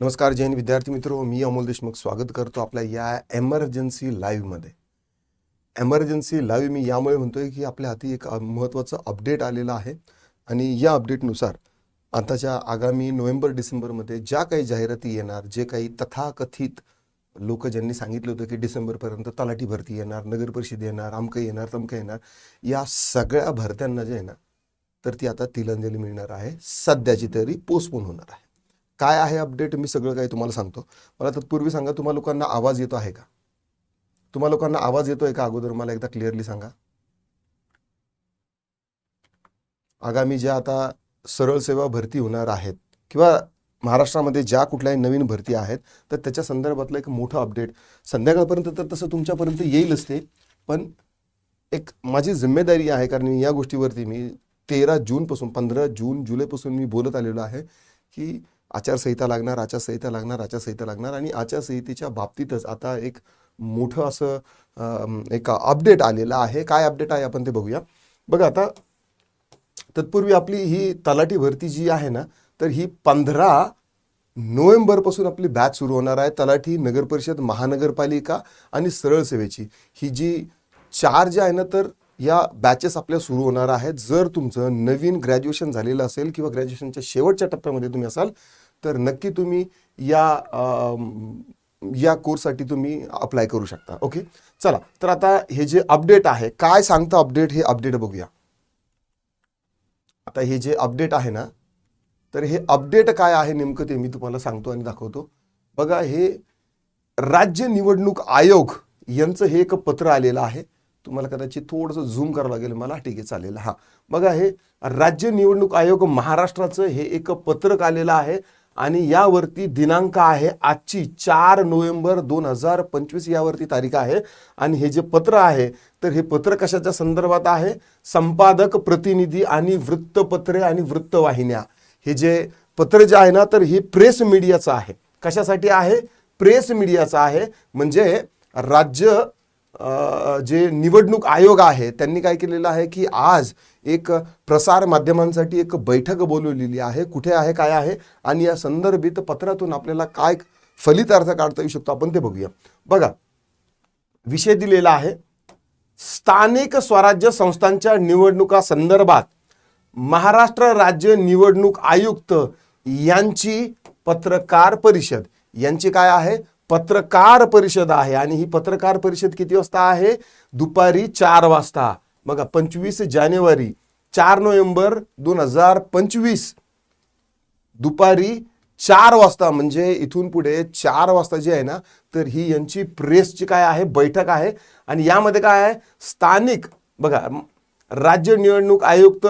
नमस्कार जैन विद्यार्थी मित्रो मी अमोल देशमुख स्वागत करतो आपल्या या एमर्जन्सी लाईव्हमध्ये एमर्जन्सी लाईव्ह मी यामुळे म्हणतोय की आपल्या हाती एक महत्त्वाचं अपडेट आलेलं आहे. आणि या अपडेटनुसार आताच्या आगामी नोव्हेंबर डिसेंबरमध्ये ज्या काही जाहिराती येणार जे काही तथाकथित लोक ज्यांनी सांगितलं होतं की डिसेंबरपर्यंत तलाठी भरती येणार नगर परिषद येणार आमकं येणार तमकं येणार या सगळ्या भरत्यांना जे आहे ना तर ती आता तिलांजली मिळणार आहे. सध्याची तरी पोस्टपोन होणार आहे. काय आहे अपडेट मी सगळं काही तुम्हाला सांगतो. मला तत्पूर्वी सांगा तुम्हा लोकांना आवाज येतो आहे का? तुम्हा लोकांना आवाज येतो आहे का अगोदर? मला एकदा क्लिअरली सांगा. आगामी ज्या आता सरळ सेवा भरती होणार आहेत किंवा महाराष्ट्रामध्ये ज्या कुठल्याही नवीन भरती आहेत तर त्याच्या संदर्भातलं एक मोठं अपडेट संध्याकाळपर्यंत तर तसं तुमच्यापर्यंत येईलच ते पण एक माझी जिम्मेदारी आहे कारण या गोष्टीवरती मी तेरा जूनपासून पंधरा जून जुलैपासून मी बोलत आलेलो आहे की आचारसंहिता लागणार आचारसंहिता लागणार आचारसंहिता लागणार आणि आचारसंहितेच्या बाबतीतच आता एक मोठं असं एक अपडेट आलेलं आहे. काय अपडेट आहे आपण ते बघूया. बघा आता तत्पूर्वी आपली ही तलाठी भरती जी आहे ना तर ही पंधरा नोव्हेंबरपासून आपली बॅच सुरू होणार आहे. तलाठी नगरपरिषद महानगरपालिका आणि सरळ सेवेची. ही जी चार जे आहे ना तर या बॅचेस आपल्या सुरू होणार आहेत. जर तुमचं नवीन ग्रॅज्युएशन झालेलं असेल किंवा ग्रॅज्युएशनच्या शेवटच्या टप्प्यामध्ये तुम्ही असाल तर नक्की तुम्ही या या कोर्ससाठी तुम्ही अप्लाय करू शकता. ओके चला तर आता हे जे अपडेट आहे काय सांगतं अपडेट हे अपडेट बघूया. आता हे जे अपडेट आहे ना तर हे अपडेट काय आहे नेमकं ते मी तुम्हाला सांगतो आणि दाखवतो. बघा हे राज्य निवडणूक आयोग यांचं हे एक पत्र आलेलं आहे. तुम्हाला कदाचित थोडंसं झूम करावं लागेल. मला ठीक आहे चालेल. हां. बघा हे राज्य निवडणूक आयोग महाराष्ट्राचं हे एक पत्रक आलेलं आहे आणि यावरती दिनांक आहे आजची चार नोव्हेंबर दोन हजार पंचवीस यावरती तारीख आहे. आणि हे जे पत्र आहे तर हे पत्र कशाच्या संदर्भात आहे? संपादक प्रतिनिधी आणि वृत्तपत्रे आणि वृत्तवाहिन्या. हे जे पत्र जे आहे ना तर हे प्रेस मीडियाचं आहे. कशासाठी आहे? प्रेस मीडियाचं आहे. म्हणजे राज्य जे निवडणूक आयोग आहे त्यांनी काय केलेलं आहे की आज एक प्रसार माध्यमांसाठी एक बैठक बोलवलेली आहे. कुठे आहे काय आहे? आणि या संदर्भित पत्रातून आपल्याला काय फलितार्थ काढता येऊ शकतो आपण ते बघूया. बघा विषय दिलेला आहे. स्थानिक स्वराज्य संस्थांच्या निवडणुका संदर्भात महाराष्ट्र राज्य निवडणूक आयुक्त यांची पत्रकार परिषद यांची काय आहे? पत्रकार परिषद आहे आणि ही पत्रकार परिषद किती वाजता आहे? दुपारी चार वाजता. बघा पंचवीस जानेवारी चार नोव्हेंबर दोन हजार पंचवीस. दुपारी चार वाजता म्हणजे इथून पुढे चार वाजता जी आहे ना तर ही यांची प्रेसची काय आहे? बैठक आहे. आणि यामध्ये काय आहे? स्थानिक बघा राज्य निवडणूक आयुक्त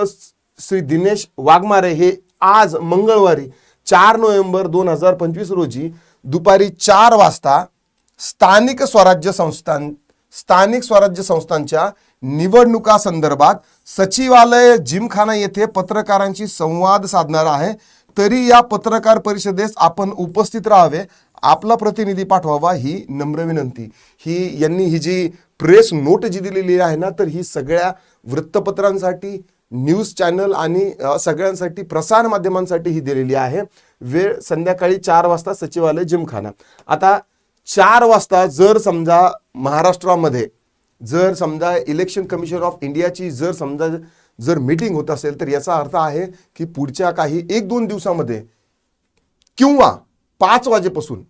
श्री दिनेश वाघमारे हे आज मंगळवारी चार नोव्हेंबर दोन हजार पंचवीस रोजी दुपारी चार वाजता स्थानिक स्वराज्य संस्थान स्थानिक स्वराज्य संस्थांच्या निवडणुका संदर्भात सचिवालय जिमखाना येथे पत्रकारांशी संवाद साधणार आहे. तरी या पत्रकार परिषदेस आपण उपस्थित राहावे. आपला प्रतिनिधी पाठवावा ही नम्र विनंती. ही यांनी ही जी प्रेस नोट जी दिलेली आहे ना तर ही सगळ्या वृत्तपत्रांसाठी न्यूज चॅनल आणि सगळ्यांसाठी प्रसार माध्यमांसाठी ही दिलेली आहे. वेळ संध्याकाळी चार वाजता सचिवालय जिमखाना. आता चार वाजता जर समजा महाराष्ट्रामध्ये जर समजा इलेक्शन कमिशन ऑफ इंडियाची जर समजा जर मीटिंग होत असेल तर याचा अर्थ आहे की पुढच्या काही एक दोन दिवसामध्ये किंवा पाच वाजेपासून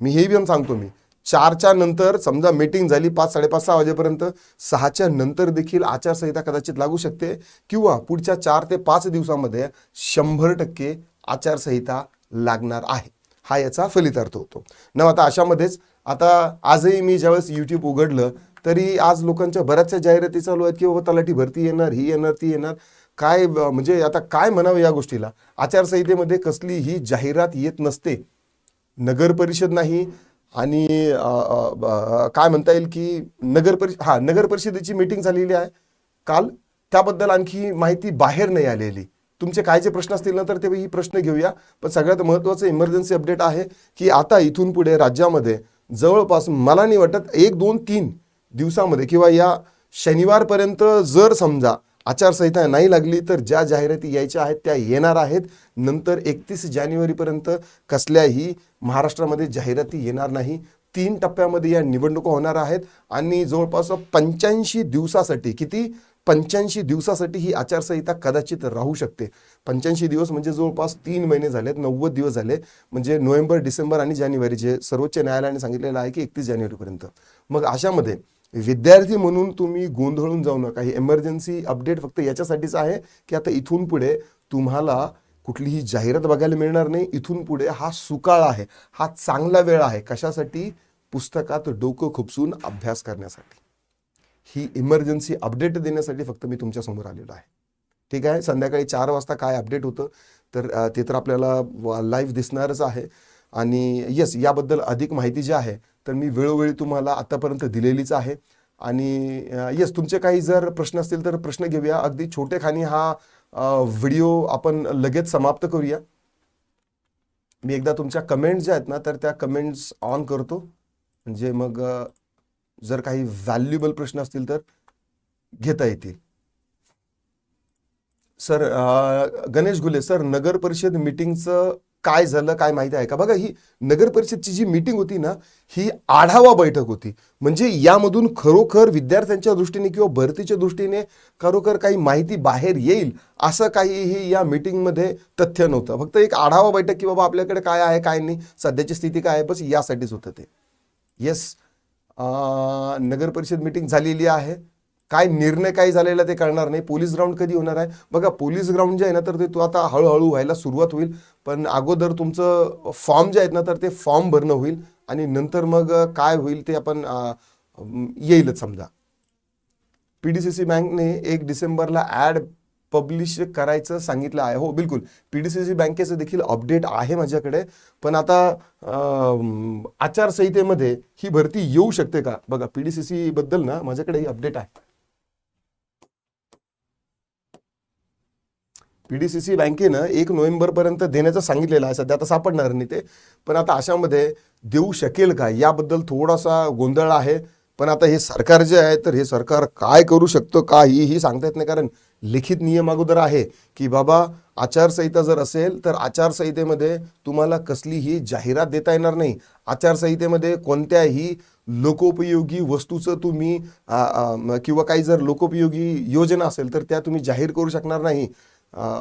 मी हे पण सांगतो मी चारच्या नंतर समजा मीटिंग झाली पाच साडेपाच सहा वाजेपर्यंत सहाच्या नंतर देखील आचारसंहिता कदाचित लागू शकते किंवा पुढच्या चार ते पाच दिवसामध्ये शंभर टक्के आचारसंहिता लागणार आहे. हा याचा फलितार्थ होतो. न आता अशामध्येच आता आजही मी ज्यावेळेस यूट्यूब उघडलं तरी आज लोकांच्या बऱ्याचशा जाहिराती चालू आहेत की बाबा तलाठी भरती येणार ही येणार ती येणार. काय म्हणजे आता काय म्हणावं या गोष्टीला? आचारसंहितेमध्ये कसली ही जाहिरात येत नसते. नगर परिषद नाही आणि काय म्हणता येईल की नगर परिषद हा नगर परिषदेची मीटिंग झालेली आहे. काल त्याबद्दल आणखी माहिती बाहेर नाही आलेली. तुमचे काय जे प्रश्न असतील ना तर ते ही प्रश्न घेऊया. पण सगळ्यात महत्त्वाचं इमर्जन्सी अपडेट आहे की आता इथून पुढे राज्यामध्ये जवळपास मला नाही वाटत एक दोन तीन दिवसामध्ये किंवा या शनिवारपर्यंत जर समजा आचारसंहिता नाही लागली तर ज्या जाहिराती यायच्या आहेत त्या येणार आहेत. नंतर एकतीस जानेवारीपर्यंत कसल्याही महाराष्ट्रामध्ये जाहिराती येणार नाही. तीन टप्प्यामध्ये या निवडणुका होणार आहेत. आणि जवळपास पंच्याऐंशी दिवसासाठी किती? पंच्याऐंशी दिवसासाठी ही आचारसंहिता कदाचित राहू शकते. पंच्याऐंशी दिवस म्हणजे जवळपास तीन महिने झालेत नव्वद दिवस झाले. म्हणजे नोव्हेंबर डिसेंबर आणि जानेवारी जे सर्वोच्च न्यायालयाने सांगितलेलं आहे की एकतीस जानेवारीपर्यंत. मग अशामध्ये विद्यार्थी म्हणून तुम्ही गोंधळून जाऊ नका. ही एमर्जन्सी अपडेट फक्त याच्यासाठीच आहे की आता इथून पुढे तुम्हाला कुठलीही जाहिरात बघायला मिळणार नाही. इथून पुढे हा सुकाळ आहे. हा चांगला वेळ आहे कशासाठी? पुस्तकात डोकं खुपसून अभ्यास करण्यासाठी. ही इमर्जन्सी अपडेट देण्यासाठी फक्त मी तुमच्यासमोर आलेलो आहे. ठीक आहे? संध्याकाळी चार वाजता काय अपडेट होतं तर ते तर आपल्याला लाईव्ह दिसणारच आहे. आणि येस याबद्दल अधिक माहिती जी आहे तर मी वेळोवेळी तुम्हाला आतापर्यंत दिलेलीच आहे. आणि येस तुमचे काही जर प्रश्न असतील तर प्रश्न घेऊया. अगदी छोटेखानी हा व्हिडिओ आपण लगेच समाप्त करूया. मी एकदा तुमच्या कमेंट्स ज्या आहेत ना तर त्या कमेंट्स ऑन करतो. म्हणजे मग जर काही व्हॅल्युएबल प्रश्न असतील तर घेता येतील. सर गणेश गुले सर नगर परिषद मिटिंगचं काय झालं काय माहिती आहे का? बघा ही नगर परिषदची जी मिटिंग होती ना ही आढावा बैठक होती. म्हणजे यामधून खरोखर विद्यार्थ्यांच्या दृष्टीने किंवा भरतीच्या दृष्टीने खरोखर काही माहिती बाहेर येईल असं काहीही या मिटिंगमध्ये तथ्य नव्हतं. फक्त एक आढावा बैठक की बाबा आपल्याकडे काय आहे काय नाही सध्याची स्थिती काय आहे बस यासाठीच होतं ते. येस नगर परिषद मिटिंग झालेली आहे. काय निर्णय काय झालेला ते कळणार नाही. पोलीस ग्राउंड कधी होणार आहे? बघा पोलीस ग्राउंड जे आहे ना तर ते तो आता हळूहळू व्हायला सुरुवात होईल. पण अगोदर तुमचं फॉर्म जे आहेत ना तर ते फॉर्म भरणं होईल आणि नंतर मग काय होईल ते आपण येईलच समजा. पी डी सी सी बँकने एक डिसेंबरला ॲड पब्लिश करायचं सांगितलं आहे. हो बिलकुल. पी डी सी सी बँकेचं देखील अपडेट आहे माझ्याकडे. पण आता आचारसंहितेमध्ये ही भरती येऊ शकते का? बघा पी डी सी सी बद्दल ना माझ्याकडे अपडेट आहे. पी डी सी सी बँकेनं एक नोव्हेंबरपर्यंत देण्याचं सांगितलेलं आहे. सध्या आता सापडणार नाही ते. पण आता अशामध्ये देऊ शकेल का? याबद्दल थोडासा गोंधळ आहे. पण आता हे सरकार जे आहे तर हे सरकार काय करू शकतं ही सांगता येत नाही. कारण लिखित नियम अगोदर आहे की बाबा आचारसंहिता जर असेल तर आचारसंहितेमध्ये तुम्हाला कसलीही जाहिरात देता येणार नाही. आचारसंहितेमध्ये कोणत्याही लोकोपयोगी वस्तूचं तुम्ही किंवा काही जर लोकोपयोगी योजना असेल तर त्या तुम्ही जाहीर करू शकणार नाही.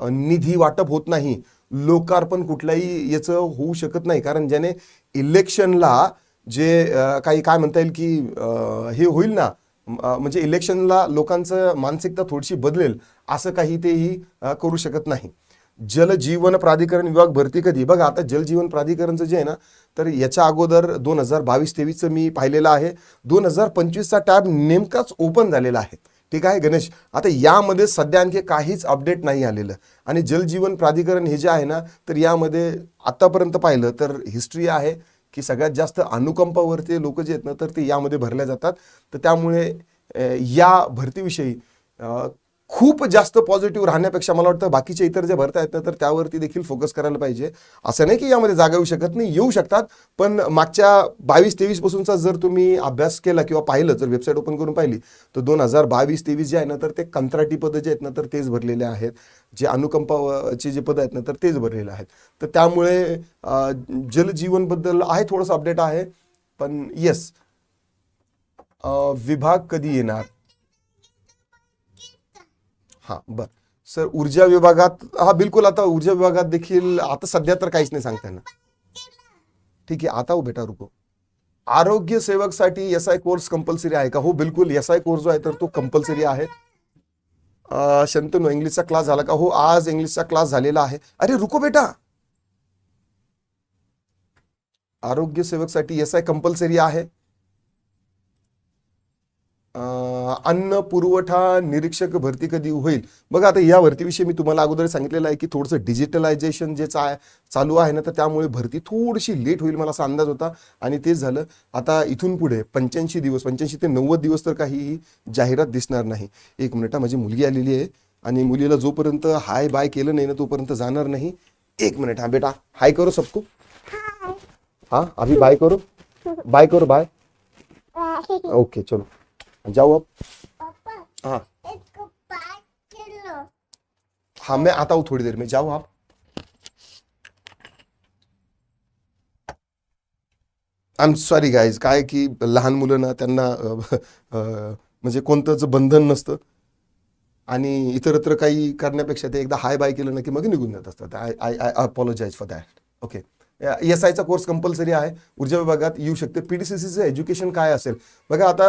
निधी वाटप होत नाही. लोकार्पण कुठल्याही याचं होऊ शकत नाही. कारण ज्याने इलेक्शनला जे काही काय म्हणता येईल की हे होईल ना म्हणजे इलेक्शनला लोकांचं मानसिकता थोडीशी बदलेल असं काही तेही करू शकत नाही. जलजीवन प्राधिकरण विभाग भरती कधी? बघा आता जलजीवन प्राधिकरणचं जे आहे ना तर याच्या अगोदर दोन हजार बावीस तेवीसचं मी पाहिलेलं आहे. दोन हजार पंचवीसचा टॅब नेमकाच ओपन झालेला आहे. ठीक आहे गणेश? आता यामध्ये सध्या आणखी काहीच अपडेट नाही आलेलं. आणि जलजीवन प्राधिकरण हे जे आहे ना तर यामध्ये आत्तापर्यंत पाहिलं तर हिस्ट्री आहे की सगळ्यात जास्त अनुकंपावरती लोक जे आहेत ना तर ते यामध्ये भरल्या जातात. तर त्यामुळे या भरतीविषयी खूप जास्त पॉझिटिव्ह राहण्यापेक्षा मला वाटतं बाकीचे इतर जे भरता आहेत ना तर त्यावरती देखील फोकस करायला पाहिजे. असं नाही की यामध्ये जागा येऊ शकत नाही येऊ शकतात. पण मागच्या बावीस तेवीस पासूनचा जर तुम्ही अभ्यास केला किंवा पाहिलं जर वेबसाईट ओपन करून पाहिली तर दोन हजार बावीस तेवीस जे आहे ना तर ते कंत्राटी पदं जे आहेत ना तर तेच भरलेले आहेत. जे अनुकंपाचे जे पदं आहेत ना तर तेच भरलेले आहेत. तर त्यामुळे जलजीवनबद्दल आहे थोडंसं अपडेट आहे पण येस विभाग कधी येणार? हा. बर. सर ऊर्जा विभागात हा बिलकुल आता ऊर्जा विभागात देखील आता सध्या तर काहीच नाही सांगता येणार. ठीक आहे आता हो बेटा रुको. आरोग्य सेवकसाठी एस आय कोर्स कंपल्सरी आहे का? हो बिलकुल एस आय कोर्स जो आहे तर तो कंपल्सरी आहे. शंतनू इंग्लिशचा क्लास झाला का? हो आज इंग्लिशचा क्लास झालेला आहे. अरे रुको बेटा. आरोग्य सेवकसाठी एस आय कंपल्सरी आहे. अन्न पुरवठा निरीक्षक भरती कधी होईल? बघा आता या भरतीविषयी मी तुम्हाला अगोदर सांगितलेलं आहे की थोडंसं डिजिटलायझेशन जे चा चालू आहे ना तर त्यामुळे भरती थोडीशी लेट होईल मला असा अंदाज होता. आणि तेच झालं. आता इथून पुढे पंच्याऐंशी दिवस पंच्याऐंशी ते नव्वद दिवस तर काहीही जाहिरात दिसणार नाही. एक मिनिट हा, माझी मुलगी आलेली आहे. आणि मुलीला जोपर्यंत हाय बाय केलं नाही ना तोपर्यंत जाणार नाही. एक मिनिट हा बेटा हाय करो सबको. हाँ अभी बाय करो. बाय करो बाय. ओके चलो. अब पापा हाँ. हाँ मैं आता हूँ थोड़ी देर में जाओ आप. आय एम सॉरी गाईज काय की लहान मुलं ना त्यांना म्हणजे कोणतंच बंधन नसतं. आणि इतरत्र काही करण्यापेक्षा ते एकदा हाय बाय केलं ना की मग निघून जात असतात. I I I apologise for that okay S आयचा कोर्स कंपल्सरी आहे. ऊर्जा विभागात येऊ शकते. पी डी सी सीचं एज्युकेशन काय असेल? बघा आता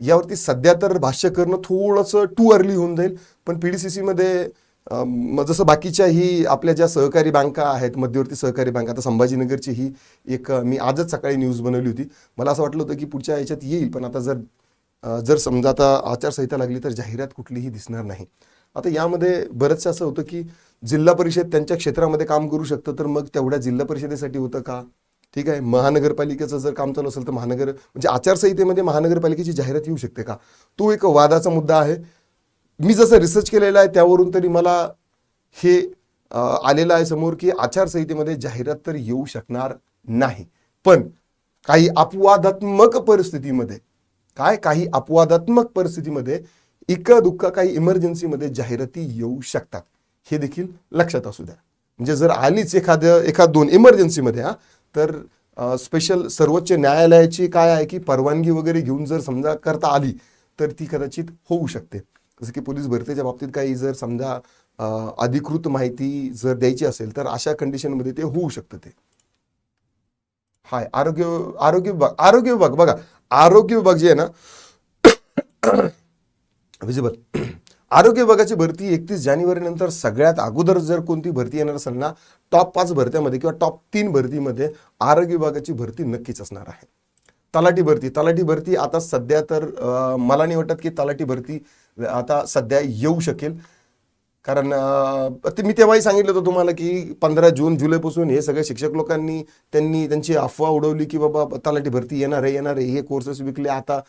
यावरती सध्या तर भाष्य करणं थोडंसं टू अर्ली होऊन जाईल. पण पी डी सी सीमध्ये जसं जसं बाकीच्याही आपल्या ज्या सहकारी बँका आहेत मध्यवर्ती सहकारी बँका आता संभाजीनगरची ही एक मी आजच सकाळी न्यूज बनवली होती. मला असं वाटलं होतं की पुढच्या याच्यात येईल पण आता जर जर समजा आता आचारसंहिता लागली तर जाहिरात कुठलीही दिसणार नाही. आता यामध्ये बरंचसं असं होतं की जिल्हा परिषद त्यांच्या क्षेत्रामध्ये काम करू शकतं तर मग तेवढ्या जिल्हा परिषदेसाठी होतं का? ठीक आहे? महानगरपालिकेचं जर काम चालू असेल तर महानगर म्हणजे आचारसंहितेमध्ये महानगरपालिकेची जाहिरात येऊ शकते का? तो एक वादाचा मुद्दा आहे. मी जसं रिसर्च केलेला आहे त्यावरून तरी मला हे आलेलं आहे समोर की आचारसंहितेमध्ये जाहिरात तर येऊ शकणार नाही. पण काही अपवादात्मक परिस्थितीमध्ये काय? काही अपवादात्मक परिस्थितीमध्ये इका दुःख काही इमर्जन्सीमध्ये जाहिराती येऊ शकतात. हे देखील लक्षात असू द्या. म्हणजे जर आलीच एखाद्या एखाद दोन इमर्जन्सीमध्ये हा तर स्पेशल सर्वोच्च न्यायालयाची काय आहे की परवानगी वगैरे घेऊन जर समजा करता आली तर ती कदाचित होऊ शकते. जसं की पोलीस भरतीच्या बाबतीत काही जर समजा अधिकृत माहिती जर द्यायची असेल तर अशा कंडिशनमध्ये ते होऊ शकतं ते. हाय आरोग्य आरोग्य विभाग आरोग्य विभाग बघा आरोग्य विभाग जे आहे ना विजिबल आरोग्य विभागाची भरती एकतीस जानेवारी नंतर सगळ्यात अगोदर जर कोणती भरती येणार असेल ना टॉप पाच भरत्यामध्ये किंवा टॉप तीन भरतीमध्ये आरोग्य विभागाची भरती नक्कीच असणार आहे. तलाठी भरती तलाठी भरती आता सध्या तर मला नाही वाटत की तलाठी भरती आता सध्या येऊ शकेल. कारण ते मी तेव्हाही सांगितलं होतं तुम्हाला की पंधरा जून जुलैपासून हे सगळे शिक्षक लोकांनी त्यांनी त्यांची अफवा उडवली की बाबा तलाठी भरती येणार आहे येणार आहे हे कोर्सेस विकले. आता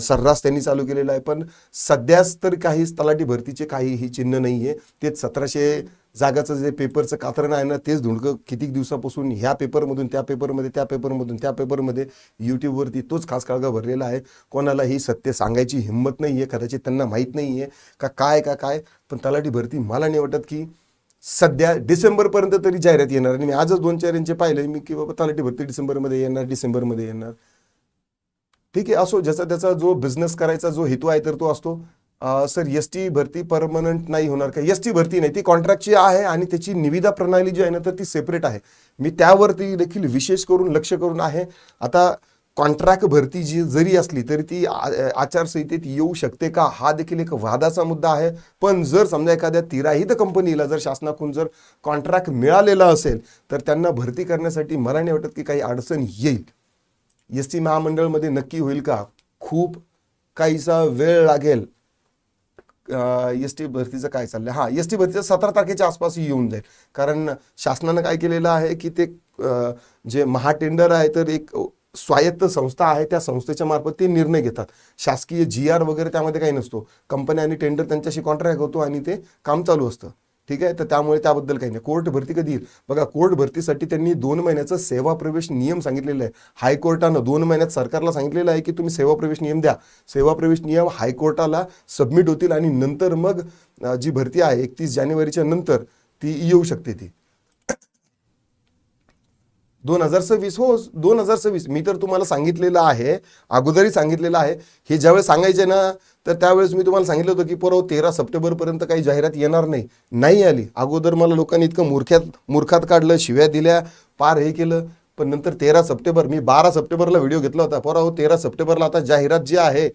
सर्रास त्यांनी चालू केलेला आहे. पण सध्याच तर काहीच तलाठी भरतीचे काहीही चिन्ह नाही आहे तेच सतराशे जागाचं जे पेपरचं कात्रण आहे ना तेच धुडकं किती दिवसापासून ह्या पेपरमधून त्या पेपरमध्ये त्या पेपरमधून त्या पेपरमध्ये यूट्यूबवरती तोच खास काळगा भरलेला आहे. कोणाला ही सत्य सांगायची हिंमत नाही आहे कदाचित त्यांना माहीत नाही आहे का काय का काय. पण तलाठी भरती मला नाही वाटत की सध्या डिसेंबरपर्यंत तरी जाहिरात येणार. आणि मी आजच दोन चार यांचे पाहिले मी की बाबा तलाठी भरती डिसेंबरमध्ये येणार डिसेंबरमध्ये येणार. ठीक आहे असो ज्याचा त्याचा जो बिझनेस करायचा जो हेतू आहे तर तो असतो. सर एस टी भरती परमनंट नाही होणार का? एस टी भरती नाही. ती कॉन्ट्रॅक्टची आहे आणि त्याची निविदा प्रणाली जी आहे ना तर ती सेपरेट आहे. मी त्यावरती देखील विशेष करून लक्ष करून आहे. आता कॉन्ट्रॅक्ट भरती जी जरी असली तरी ती आ- आचारसंहितेत येऊ शकते का? हा देखील एक वादाचा मुद्दा आहे. पण जर समजा एखाद्या तिराहित कंपनीला जर शासनाकडून जर कॉन्ट्रॅक्ट मिळालेला असेल तर त्यांना भरती करण्यासाठी मला नाही वाटत की काही अडचण येईल. एस टी महामंडळमध्ये नक्की होईल का? खूप काहीसा वेळ लागेल. एस टी भरतीचं काय चाललंय? हा एस टी भरतीचं सतरा तारखेच्या आसपास येऊन जाईल. कारण शासनानं काय केलेलं आहे की ते जे महाटेंडर आहे तर एक स्वायत्त संस्था आहे त्या संस्थेच्या मार्फत ते निर्णय घेतात. शासकीय जी आर वगैरे त्यामध्ये काही नसतो. कंपन्या आणि टेंडर त्यांच्याशी कॉन्ट्रॅक्ट होतो आणि ते काम चालू असतं. ठीक आहे? तर त्यामुळे त्याबद्दल काही नाही. कोर्ट भरती कधी येईल? बघा कोर्ट भरतीसाठी त्यांनी दोन महिन्याचा सेवा प्रवेश नियम सांगितलेला आहे. हायकोर्टानं दोन महिन्यात सरकारला सांगितलेलं आहे की तुम्ही सेवा प्रवेश नियम द्या. सेवा प्रवेश नियम हायकोर्टाला सबमिट होतील आणि नंतर मग जी भरती आहे एकतीस जानेवारीच्या नंतर ती येऊ शकते ती. दोन हजार सव्वीस हो दोन हजार सव्वीस. मी तर तुम्हाला सांगितलेलं आहे अगोदरही सांगितलेलं आहे. हे ज्यावेळेस सांगायचे ना तर त्यावेळेस मी तुम्हाला सांगितलं होतं की परवा तेरा सप्टेंबरपर्यंत काही जाहिरात येणार नाही. नाही आली. अगोदर मला लोकांनी इतकं मूर्ख्यात मूर्खात काढलं शिव्या दिल्या पार हे केलं. पण नंतर तेरा सप्टेंबर मी बारा सप्टेंबरला व्हिडिओ घेतला होता. परवा हो तेरा सप्टेंबरला आता जाहिरात जी आहे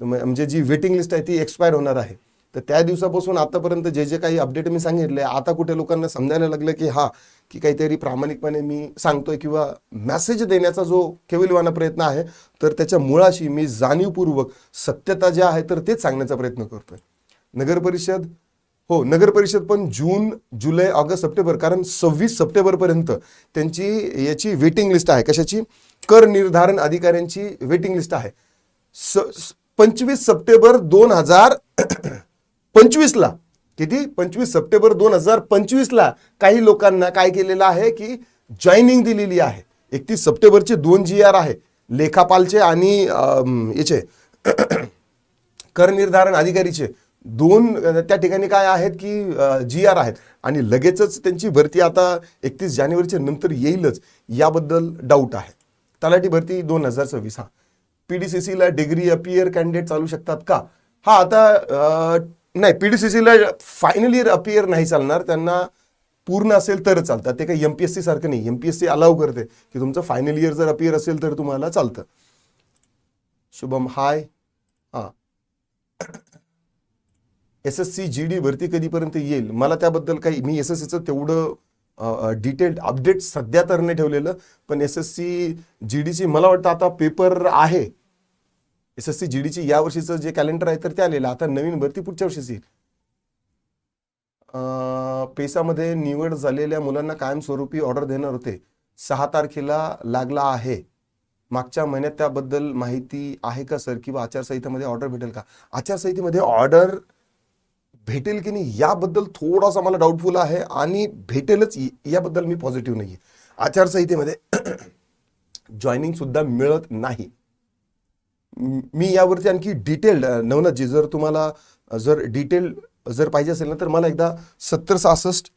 म्हणजे जी वेटिंग लिस्ट आहे ती एक्सपायर होणार आहे. तर त्या दिवसापासून आतापर्यंत जे जे काही अपडेट मी सांगितले आता कुठे लोकांना समजायला लागलं की हा की काहीतरी प्रामाणिकपणे मी सांगतोय किंवा मेसेज देण्याचा जो केविलवाना प्रयत्न आहे तर त्याच्या मुळाशी मी जाणीवपूर्वक सत्यता ज्या आहे तर तेच सांगण्याचा प्रयत्न करतोय. नगर परिषद हो नगर परिषद पण जून जुलै ऑगस्ट सप्टेंबर कारण सव्वीस सप्टेंबरपर्यंत त्यांची याची वेटिंग लिस्ट आहे. कशाची? कर निर्धारण अधिकाऱ्यांची वेटिंग लिस्ट आहे. स पंचवीस सप्टेंबर दोन हजार पंचवीसला. किती? पंचवीस सप्टेंबर दोन हजार पंचवीसला काही लोकांना काय केलेलं आहे की जॉईनिंग दिलेली आहे. एकतीस सप्टेंबरचे दोन जी आर आहे. लेखापालचे आणि याचे कर निर्धारण अधिकारीचे दोन त्या ठिकाणी काय आहेत की जी आर आहेत. आणि लगेचच त्यांची भरती आता एकतीस जानेवारीच्या नंतर येईलच याबद्दल डाऊट आहे. तलाठी भरती दोन हजार सव्वीस. हा. पी डी सी सीला डिग्री अपियर कॅन्डिडेट चालू शकतात का? हा आता नाही पी डी सी सीला फायनल इयर अपियर नाही चालणार. त्यांना पूर्ण असेल तर चालतं. ते काही एम पी एस सी सारखं नाही. M P S C allow करते. की तुमचं फायनल इयर जर अपियर असेल तर तुम्हाला चालतं. शुभम हाय हां. S S C G D भरती कधीपर्यंत येईल? मला त्याबद्दल काही मी एस एस सीचं तेवढं डिटेल्ड अपडेट सध्या तर नाही ठेवलेलं. पण एस एस सी जी डीची मला वाटतं आता पेपर आहे. एस एस सी जी डीची या वर्षीचं जे कॅलेंडर आहे तर ते आलेलं. आता नवीन भरती पुढच्या वर्षीच येईल. पेसामध्ये निवड झालेल्या मुलांना कायमस्वरूपी ऑर्डर देणार होते. सहा तारखेला लागला आहे. मागच्या महिन्यात त्याबद्दल माहिती आहे का सर? किंवा आचारसंहितेमध्ये ऑर्डर भेटेल का? आचारसंहितेमध्ये ऑर्डर भेटेल की नाही याबद्दल थोडासा मला डाऊटफुल आहे आणि भेटेलच याबद्दल मी पॉझिटिव्ह नाही आहे आचारसंहितेमध्ये जॉईनिंग सुद्धा मिळत नाही. मी यावरती आणखी डिटेल्ड नवनाथजी जर तुम्हाला जर डिटेल जर पाहिजे असेल ना तर मला एकदा सत्तर सहासष्ट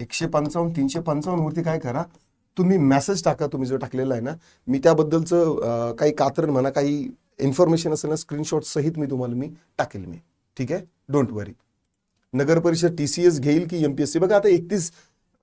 एकशे पंचावन्न तीनशे पंचावन्न वरती काय करा. तुम्ही मेसेज टाका तुम्ही जो टाकलेला आहे ना. मी त्याबद्दलचं काही कात्रण म्हणा काही इन्फॉर्मेशन असेल ना स्क्रीनशॉट सहित मी तुम्हाला मी टाकेल मी. ठीक आहे? डोंट वरी नगर परिषद टी सी एस घेईल की एम पी एस सी बघा आता एकतीस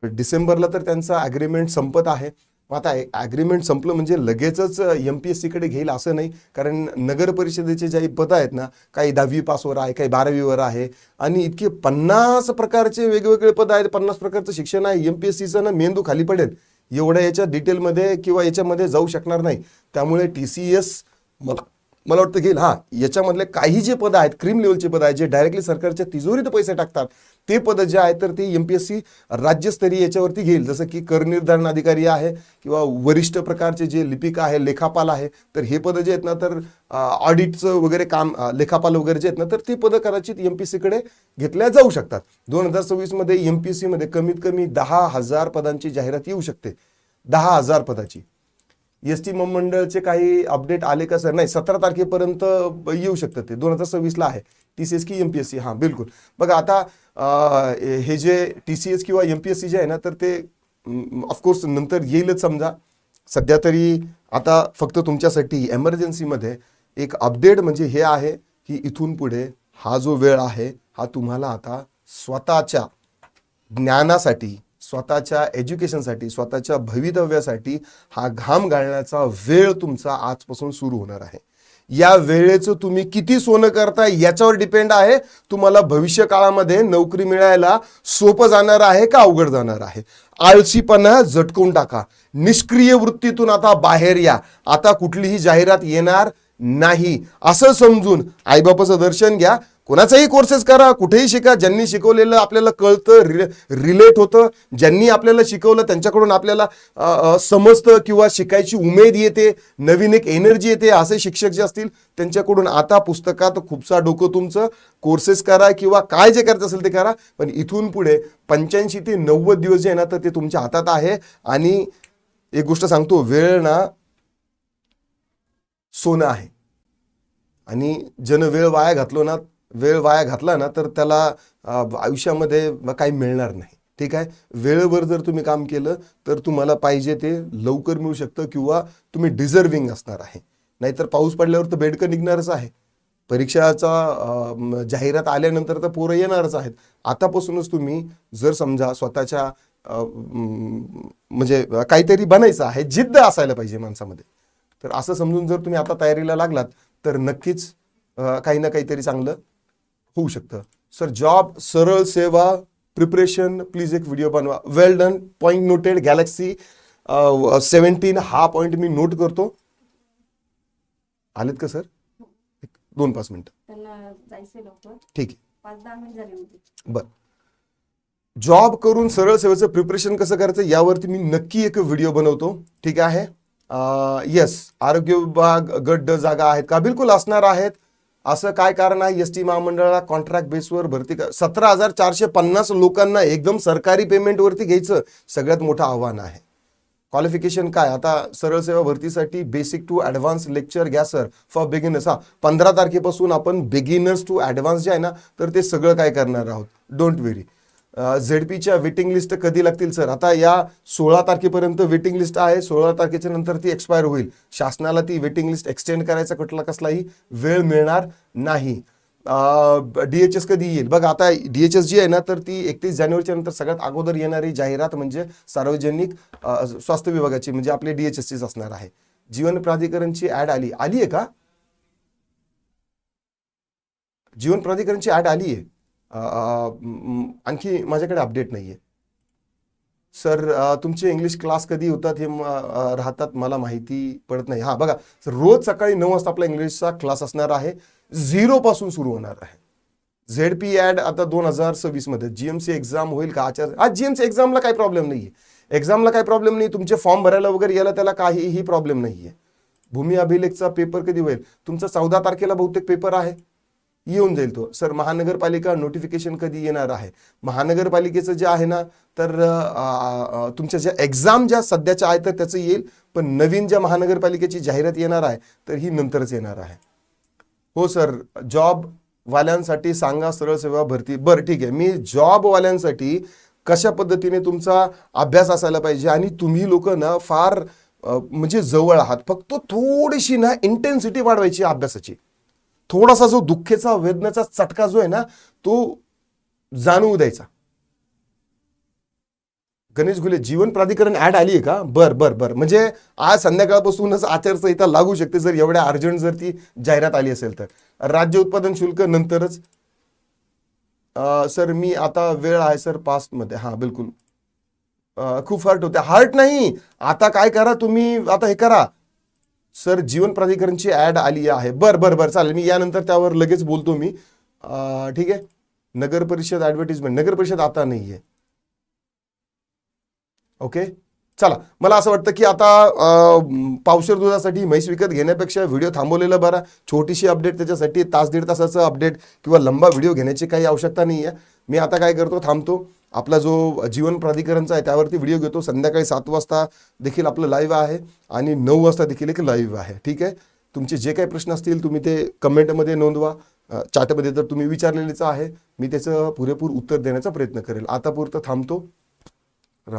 डिसेंबरला तर त्यांचा ॲग्रीमेंट संपत आहे. मग आता ॲग्रीमेंट संपलं म्हणजे लगेचच एम पी एस सीकडे घेईल असं नाही. कारण नगर परिषदेचे जे पदं आहेत ना काही दहावी पासवर आहे काही बारावीवर आहे. आणि इतके पन्नास प्रकारचे वेगवेगळे पदं आहेत पन्नास प्रकारचं शिक्षण आहे. एम पी एस सीचं ना मेंदू खाली पडेल. एवढ्या याच्या डिटेलमध्ये किंवा याच्यामध्ये जाऊ शकणार नाही. त्यामुळे टी सी एस मला मला वाटतं घेईल हा याच्यामधले काही जे पद आहेत क्रीम लेवलचे पद आहेत जे डायरेक्टली सरकारच्या तिजोरीत पैसे टाकतात ते पदं जे आहेत तर ते एम पी एस सी राज्यस्तरीय याच्यावरती घेईल. जसं की कर निर्धारण अधिकारी आहे किंवा वरिष्ठ प्रकारचे जे लिपिक आहे लेखापाल आहे तर हे पदं जे आहेत ना तर ऑडिटचं वगैरे काम लेखापाल वगैरे जे आहेत ना तर ते पदं कदाचित एम पी सीकडे घेतल्या जाऊ शकतात. दोन हजार सव्वीसमध्ये एम पी सीमध्ये कमीत कमी दहा हजार पदांची जाहिरात येऊ शकते. दहा हजार पदाची. एस टी महामंडळचे काही अपडेट आले का सर? नाही सतरा तारखेपर्यंत ब- येऊ शकतं ते. दोन हजार सव्वीसला आहे. टी सी एस की एम पी एस सी हां बिलकुल. बघा आता हे जे टी सी एस किंवा एम पी एस सी जे आहे ना तर ते ऑफकोर्स नंतर येईलच समजा. सध्या तरी आता फक्त तुमच्यासाठी एमर्जन्सीमध्ये एक अपडेट म्हणजे हे आहे की इथून पुढे हा जो वेळ आहे हा तुम्हाला आता स्वतःच्या ज्ञानासाठी स्वतःच्या एज्युकेशनसाठी स्वतःच्या भवितव्यासाठी हा घाम घालण्याचा वेळ तुमचा आजपासून सुरू होणार आहे. या वेळेचं तुम्ही किती सोनं करताय याच्यावर डिपेंड आहे. तुम्हाला भविष्य काळामध्ये नोकरी मिळायला सोपं जाणार आहे का अवघड जाणार आहे? आळशीपणा झटकून टाका. निष्क्रिय वृत्तीतून आता बाहेर या. आता कुठलीही जाहिरात येणार नाही. असं समजून आईबापाचं दर्शन घ्या. कोणाचाही कोर्सेस करा कुठेही शिका. ज्यांनी शिकवलेलं आपल्याला कळतं रि रिलेट होतं ज्यांनी आपल्याला शिकवलं त्यांच्याकडून आपल्याला समजतं किंवा शिकायची उमेद येते नवीन एक एनर्जी येते असे शिक्षक जे असतील त्यांच्याकडून आता पुस्तकात खूपसा डोकं तुमचं. कोर्सेस करा किंवा काय जे करायचं असेल ते करा पण इथून पुढे पंच्याऐंशी ते नव्वद दिवस जे आहे ना तर ते तुमच्या हातात आहे. आणि एक गोष्ट सांगतो वेळ ना सोनं आहे. आणि जन वेळ वाया घातलो ना वेळ वाया घातला ना तर त्याला आयुष्यामध्ये काही मिळणार नाही. ठीक आहे? वेळेवर जर तुम्ही काम केलं तर तुम्हाला पाहिजे ते लवकर मिळू शकतं किंवा तुम्ही डिझर्विंग असणार आहे. नाहीतर पाऊस पडल्यावर तर बेडकं निघणारच आहे. परीक्षाचा जाहिरात आल्यानंतर तर पोरं येणारच आहेत. आतापासूनच तुम्ही जर समजा स्वतःच्या म्हणजे काहीतरी बनायचं आहे जिद्द असायला पाहिजे माणसामध्ये. तर असं समजून जर तुम्ही आता तयारीला लागलात तर नक्कीच काही ना काहीतरी चांगलं होऊ शकतं सर जॉब सरळ सेवा प्रिपरेशन प्लीज़ एक व्हिडिओ बनवा। Well done point noted Galaxy seventeen हा पॉईंट मी नोट करतो. आलेत का सर? एक दोन पाच मिनिटं. ठीक आहे. बर. जॉब करून सरळ सेवेचं प्रिपरेशन कसं करायचं यावरती मी नक्की एक व्हिडिओ बनवतो. ठीक आहे? येस आरोग्य विभाग गड्ड जागा आहेत का? बिलकुल असणार आहेत. असं काय कारण आहे? एस टी महामंडळाला कॉन्ट्रॅक्ट बेसवर भरती कर सतरा हजार चारशे पन्नास लोकांना एकदम सरकारी पेमेंटवरती घ्यायचं सगळ्यात मोठं आव्हान आहे. क्वालिफिकेशन काय? आता सरळ सेवा भरतीसाठी बेसिक टू ॲडव्हान्स लेक्चर घ्या सर फॉर बिगिनर्स हा पंधरा तारखेपासून आपण बिगिनर्स टू ॲडव्हान्स जे आहे ना तर ते सगळं काय करणार आहोत? डोंट वेरी झेड पीच्या वेटिंग लिस्ट कधी लागतील सर आता या सोळा तारखेपर्यंत वेटिंग लिस्ट आहे. सोळा तारखेच्या नंतर ती एक्सपायर होईल. शासनाला ती वेटिंग लिस्ट एक्सटेंड करायचा कुठला कसलाही वेळ मिळणार नाही. डी एच एस कधी येईल? बघ आता डी एच एस जी आहे ना तर ती एकतीस जानेवारीच्या नंतर सगळ्यात अगोदर येणारी जाहिरात म्हणजे सार्वजनिक स्वास्थ्य विभागाची म्हणजे आपले डी एच एस चीच असणार आहे. जीवन प्राधिकरणची ऍड आली. आली आहे का? जीवन प्राधिकरणची ऍड आली आहे आणखी माझ्याकडे अपडेट नाही आहे सर तुमचे इंग्लिश क्लास कधी होतात हे राहतात मला माहिती पडत नाही. हां बघा सर रोज सकाळी नऊ वाजता आपला इंग्लिशचा क्लास असणार आहे. झिरोपासून सुरू होणार आहे. झेड पी ॲड आता दोन हजार सव्वीसमध्ये जी एम सी एक्झाम होईल का? आचार आज जी एम सी एक्झामला काही प्रॉब्लेम नाही आहे एक्झामला काही प्रॉब्लेम नाही. तुमचे फॉर्म भरायला वगैरे याला त्याला काहीही प्रॉब्लेम नाही आहे भूमी अभिलेखचा पेपर कधी होईल? तुमचा चौदा तारखेला बहुतेक पेपर आहे. येऊन जाईल तो. सर महानगरपालिका नोटिफिकेशन कधी येणार आहे? महानगरपालिकेचं जे आहे ना तर तुमच्या ज्या एक्झाम ज्या सध्याच्या आहेत तर त्याचं येईल. पण नवीन ज्या महानगरपालिकेची जाहिरात येणार आहे तर ही नंतरच येणार आहे. हो सर. जॉब वाल्यांसाठी सांगा सरळ सेवा भरती. बरं ठीक आहे. मी जॉब वाल्यांसाठी कशा पद्धतीने तुमचा अभ्यास असायला पाहिजे? आणि तुम्ही लोक ना फार म्हणजे जवळ आहात. फक्त थोडीशी ना इंटेन्सिटी वाढवायची अभ्यासाची. थोडासा जो दुःखेचा वेदनेचा चटका जो आहे ना तो जाणवू द्यायचा. गणेश घुले जीवन प्राधिकरण ऍड आली आहे का? बर बर बर. म्हणजे आज संध्याकाळपासूनच आचारसंहिता लागू शकते जर एवढ्या अर्जंट जर ती जाहिरात आली असेल तर. राज्य उत्पादन शुल्क नंतरच. सर मी आता वेळ आहे सर पास्टमध्ये. हां बिलकुल. खूप हर्ट होते. हार्ट नाही. आता काय करा तुम्ही? आता हे करा. सर जीवन प्राधिकरणची ऍड आली आहे. बर बर बर. चालेल. मी यानंतर त्यावर लगेच बोलतो मी. ठीक आहे? नगर परिषद ऍडव्हर्टिजमेंट नगर परिषद आता नाही आहे. ओके? चला. मला असं वाटतं की आता अं, पावशर दुधासाठी म्हैस विकत घेण्यापेक्षा व्हिडिओ थांबवलेला बरा. छोटीशी अपडेट त्याच्यासाठी तास दीड तासाचं अपडेट किंवा लंबा व्हिडिओ घेण्याची काही आवश्यकता नाही आहे मी आता काय करतो थांबतो. आपला जो जीवन प्राधिकरणचा आहे त्यावरती व्हिडिओ घेतो. संध्याकाळी सात वाजता देखील आपलं लाईव्ह आहे आणि नऊ वाजता देखील एक लाईव्ह आहे. ठीक आहे? तुमचे जे काही प्रश्न असतील तुम्ही ते कमेंटमध्ये नोंदवा. अ, चाटमध्ये तर तुम्ही विचारलेलेचं आहे. मी त्याचं पुरेपूर उत्तर देण्याचा प्रयत्न करेल. आता पुरतं थांबतो.